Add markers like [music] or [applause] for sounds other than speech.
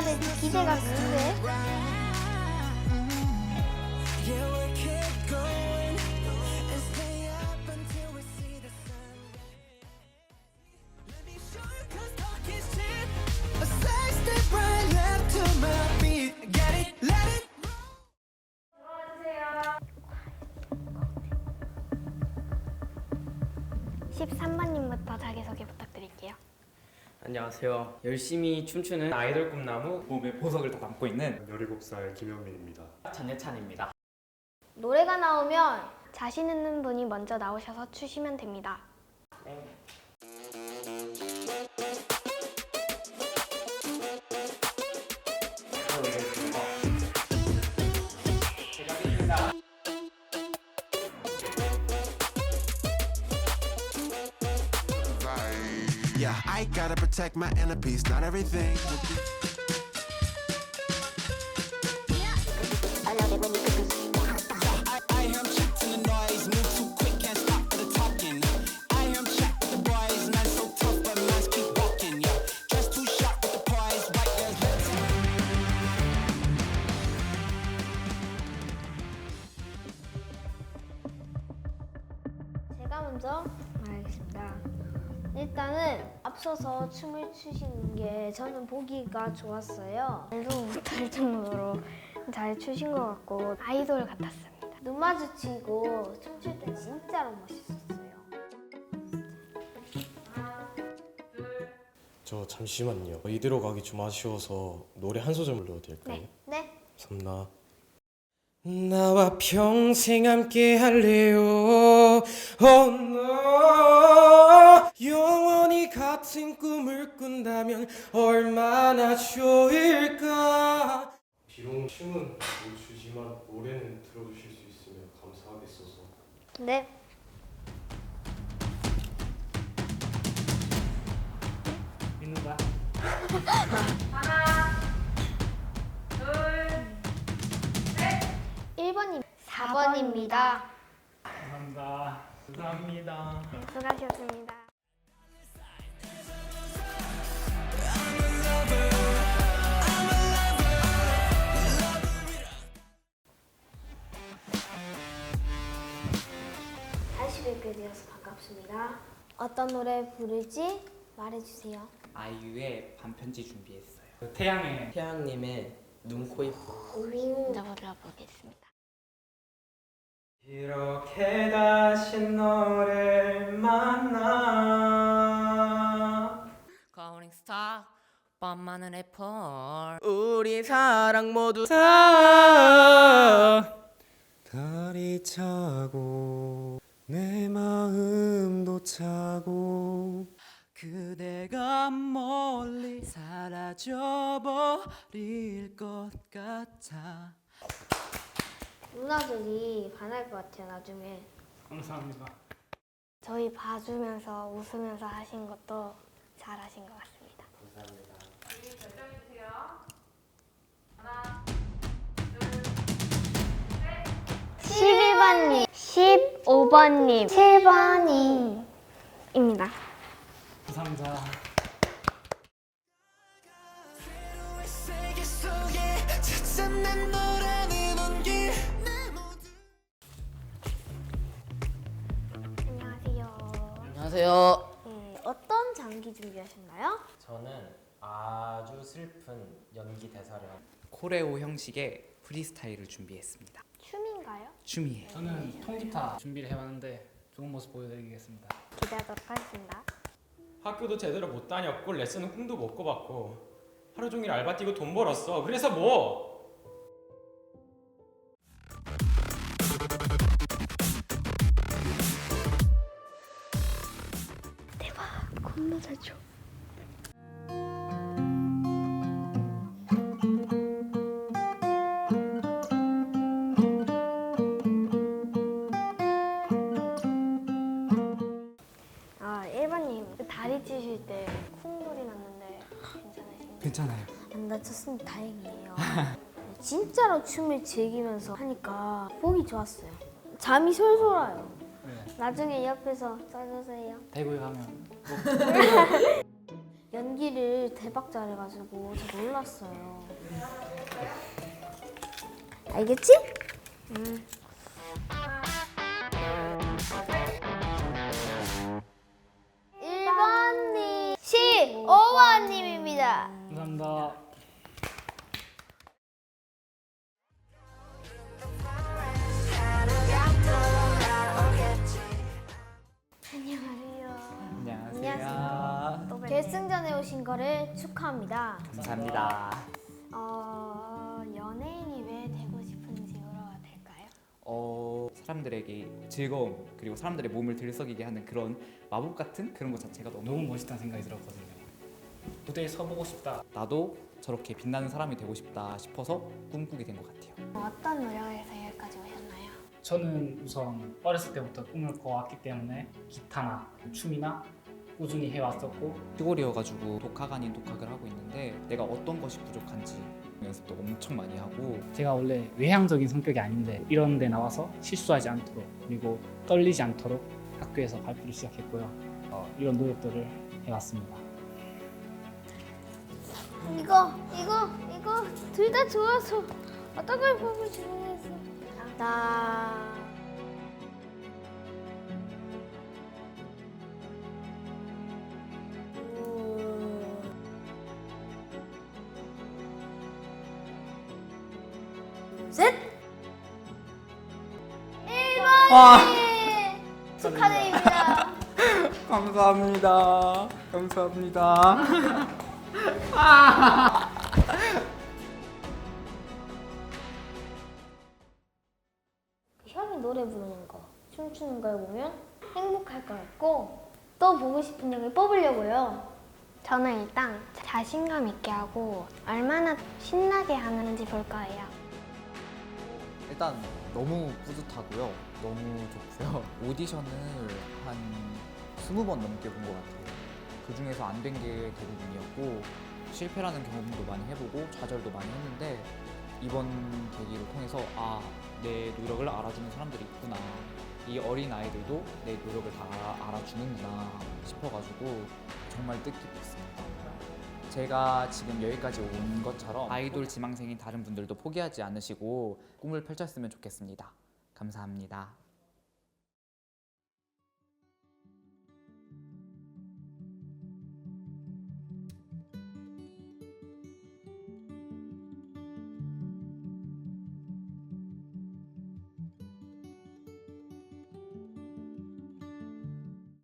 될지 기대가 큰데. A side step right left to my feet. Get it, let it. 13번님부터 자기소개 부탁드릴게요. 안녕하세요. 열심히 춤추는 아이돌 꿈나무 몸에 보석을 다 담고 있는 17살 김현민입니다. 전예찬입니다. 노래가 나오면 자신 있는 분이 먼저 나오셔서 추시면 됩니다. Yeah, I gotta protect my inner peace, not everything. I, I hear 'em check to the noise, move too quick, can't stop for the talking. I hear 'em check with the boys, man so tough, but minds keep walking. Yeah, dress too sharp with the poise, white girls lips. 제가 먼저 말하겠습니다. 일단은 앞서서 춤을 추시는 게 저는 보기가 좋았어요. 말도 못할 정도로 잘 추신 것 같고 아이돌 같았습니다. 눈 마주치고 춤출 때 진짜로 멋있었어요. 저 잠시만요. 이대로 가기 좀 아쉬워서 노래 한 소절 불러도 될까요? 네, 네. 삼나 나와 평생 함께 할래요 oh no 영원히 같은 꾼다면 얼마나 좋을까 비록 춤은 못 추지만 노래는 들어주실 수 있으면 감사하겠어서 네. 믿는 거야? 1번님, 4번입니다. 감사합니다. 감사합니다. 수고하셨습니다. 뵙게 되어서 반갑습니다. 어떤 노래 부를지 말해주세요. 아이유의 반편지 준비했어요. 그 태양의 태양님의 눈, 코, 입. 먼저 불러보겠습니다. 이렇게 다시 너를 만나 Calling star 뻔만은 래퍼 우리 사랑 모두 다 달이 차고 내 마음도 차고 그대가 멀리 사라져 버릴 것 같아 누나들이 반할 것 같아요 나중에. 감사합니다. 저희 봐주면서 웃으면서 하신 것도 잘하신 것 같습니다. 감사합니다 11번님, 15번님, 7번님입니다. 감사합니다. 안녕하세요. 안녕하세요. 네, 어떤 장기 준비하셨나요? 저는 아주 슬픈 연기 대사를 한 코레오 형식의 프리스타일을 준비했습니다. 춤인가요? 춤이에요. 저는 통기타 준비를 해봤는데 좋은 모습 보여드리겠습니다. 기대하도록 하겠습니다. 학교도 제대로 못 다녔고 레슨은 꿈도 못 꿔봤고 하루 종일 알바 뛰고 돈 벌었어 그래서 뭐 겁나 잘 춰. 괜찮아요. 안 다쳤으면 다행이에요. [laughs] 진짜로 춤을 즐기면서 하니까 보기 좋았어요. 잠이 솔솔 와요. 네. 나중에 옆에서 써주세요. 대구에 가면 [laughs] 연기를 대박 잘해가지고 저 놀랐어요. 알겠지? 음. 감사합니다. 안녕하세요. 안녕하세요. 결승전에 오신 거를 축하합니다. 감사합니다. 어, 연예인이 왜 되고 싶은지 물어봐도 될까요? 어, 사람들에게 즐거움 그리고 사람들의 몸을 들썩이게 하는 그런 마법 같은 그런 것 자체가 너무 너무 멋있다는 생각이 들었거든요. 무대에 서보고 싶다. 나도 저렇게 빛나는 사람이 되고 싶다 싶어서 꿈꾸게 된 것 같아요. 어떤 노력에서 여기까지 오셨나요? 저는 우선 어렸을 때부터 꿈을 꿔왔기 때문에 기타나 춤이나 꾸준히 해왔었고 시골이어가지고 독학 아닌 독학을 하고 있는데 내가 어떤 것이 부족한지 연습도 엄청 많이 하고 제가 원래 외향적인 성격이 아닌데 이런 데 나와서 실수하지 않도록 그리고 떨리지 않도록 학교에서 발표를 시작했고요. 어, 이런 노력들을 해왔습니다. 이거 이거 이거 둘 다 좋아서 어떤 걸 뽑을지 모르겠어. 나 셋. 1번님 축하드립니다. [laughs] 감사합니다. 감사합니다. 형이 노래 부르는 거, 춤추는 걸 보면 행복할 것 같고 또 보고 싶은 형을 뽑으려고요. 저는 일단 자신감 있게 하고 얼마나 신나게 하는지 볼 거예요. 일단 너무 뿌듯하고요. 너무 좋고요. 오디션을 한 20번 넘게 본 것 같아요. 그 중에서 안 된 게 대부분이었고 실패라는 경험도 많이 해보고 좌절도 많이 했는데 이번 계기를 통해서 아, 내 노력을 알아주는 사람들이 있구나. 이 어린 아이들도 내 노력을 다 알아주는구나 싶어가지고 정말 뜻깊었습니다. 제가 지금 여기까지 온 것처럼 아이돌 지망생인 다른 분들도 포기하지 않으시고 꿈을 펼쳤으면 좋겠습니다. 감사합니다.